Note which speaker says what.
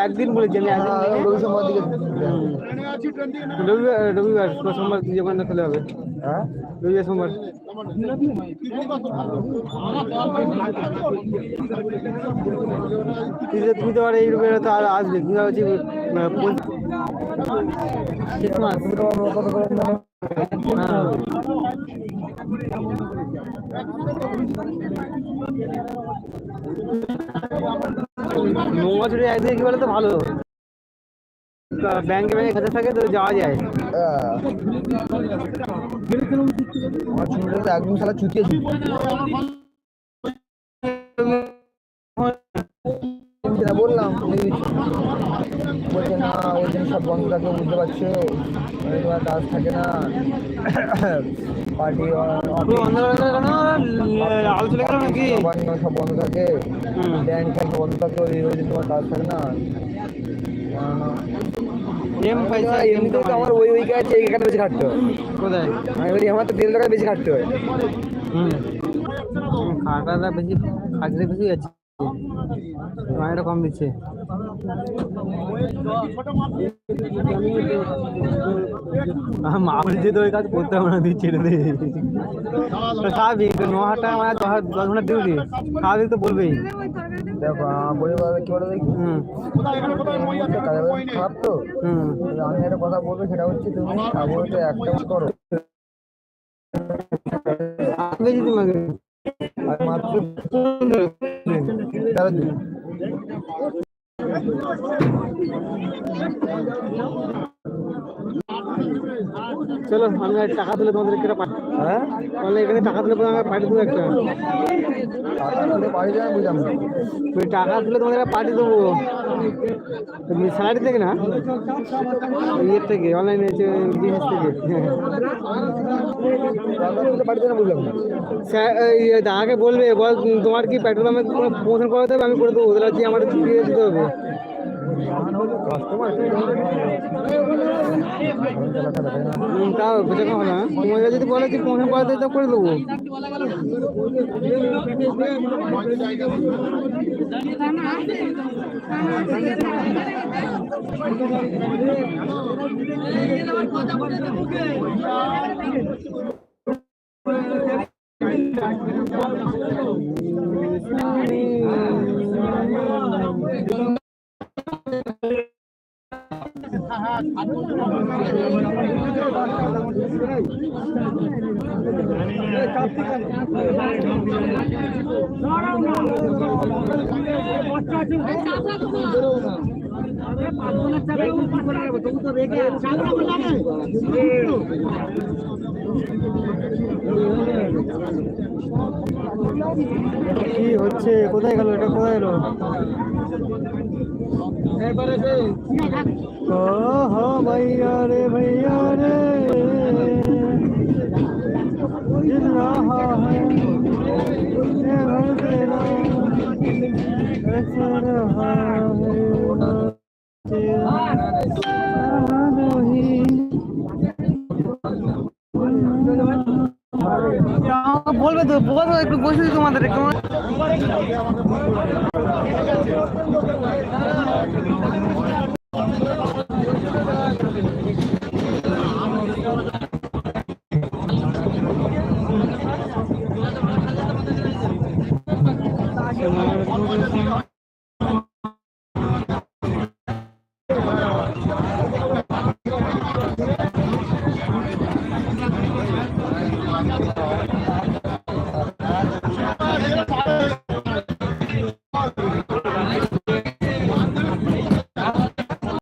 Speaker 1: একদিন বলেছি আমি একদিন
Speaker 2: হ্যাঁ, রবি সোমবার দিকে
Speaker 1: রবিবার রবিবার সোমবার যে ওখানে খোলা হবে
Speaker 2: হ্যাঁ
Speaker 1: রবিবার সোমবার তুই তো- তুমি তো আর এই রবিবার তো আর আসবে তুমি হচ্ছে শেষ মাস
Speaker 2: তুমি তো আমার কথা বলে না।
Speaker 1: হ্যাঁ নোংরা ছুটি একদিকে কি বলে তো ভালো ব্যাংকে ব্যাংকে খাতা থাকে, তো যাওয়া যায়।
Speaker 2: তো একদম সালা না বললাম বলছে না ওই দিন সব বুঝতে পারছ কাজ থাকে না পার্টি
Speaker 1: পুরো অন্ধকার করে কেন আলোচনা কেন নাকি?
Speaker 2: সব বন্ধ থাকে। ব্যাংক ফ্যাংক বন্ধ থাকে ওই ওই দিন তোমার কাজ থাকে না। না, না।
Speaker 1: এম পয়সা এম
Speaker 2: তো আমার ওই ওই কাজ এই কাজটা বেশি খাটতে হয়।
Speaker 1: কোথায়?
Speaker 2: বলি আমার তো টাকা বেশি খাটতে হয়।
Speaker 1: হুম। খাটাটা বেশি বেশি যাচ্ছে মায়েরা কম দিচ্ছে। মা তো ওই কাজ করতে হবে না দিয়ে ছেড়ে দে। তো স্বাভাবিক ন হাজার টাকা মানে দশ দশ ঘণ্টা ডিউটি স্বাভাবিক তো বলবেই।
Speaker 2: দেখো আমার পরিবার কি বলে খারাপ তো?
Speaker 1: হুম।
Speaker 2: আমি একটা কথা বলব সেটা হচ্ছে তুমি আপাতত একটা করো।
Speaker 1: তোমাকে
Speaker 2: মাত্র Thank you.
Speaker 1: চলো আমি টাকা তুলে তোমাদের একটা
Speaker 2: হ্যাঁ?
Speaker 1: তাহলে এখানে টাকা তুলে তোমাকে পাঠিয়ে দেবো একটা।
Speaker 2: টাকা তুলে
Speaker 1: তোমাদের পাঠিয়ে দেবো। স্যালারি থেকে না? ইয়ের থেকে অনলাইনে বিজনেস থেকে। দাদাকে বলবে বল তোমার কি পেট্রোল পাম্পে কোনো প্রমোশন করাতে হবে? আমি করে দেবো। ওদের আমার দিয়ে দিতে হবে? তাও বুঝে কম হলো না তোমাদের যদি বলে যে প্রমোশন করাতে তো করে দেবো। কার্তিক কি হচ্ছে? কোথায় গেল এটা? কোথায় এলো ও হো ভাইয়া রে ভাইয়া রে। বলবে তো বলো একটু বসে তোমাদের একটু Thank you.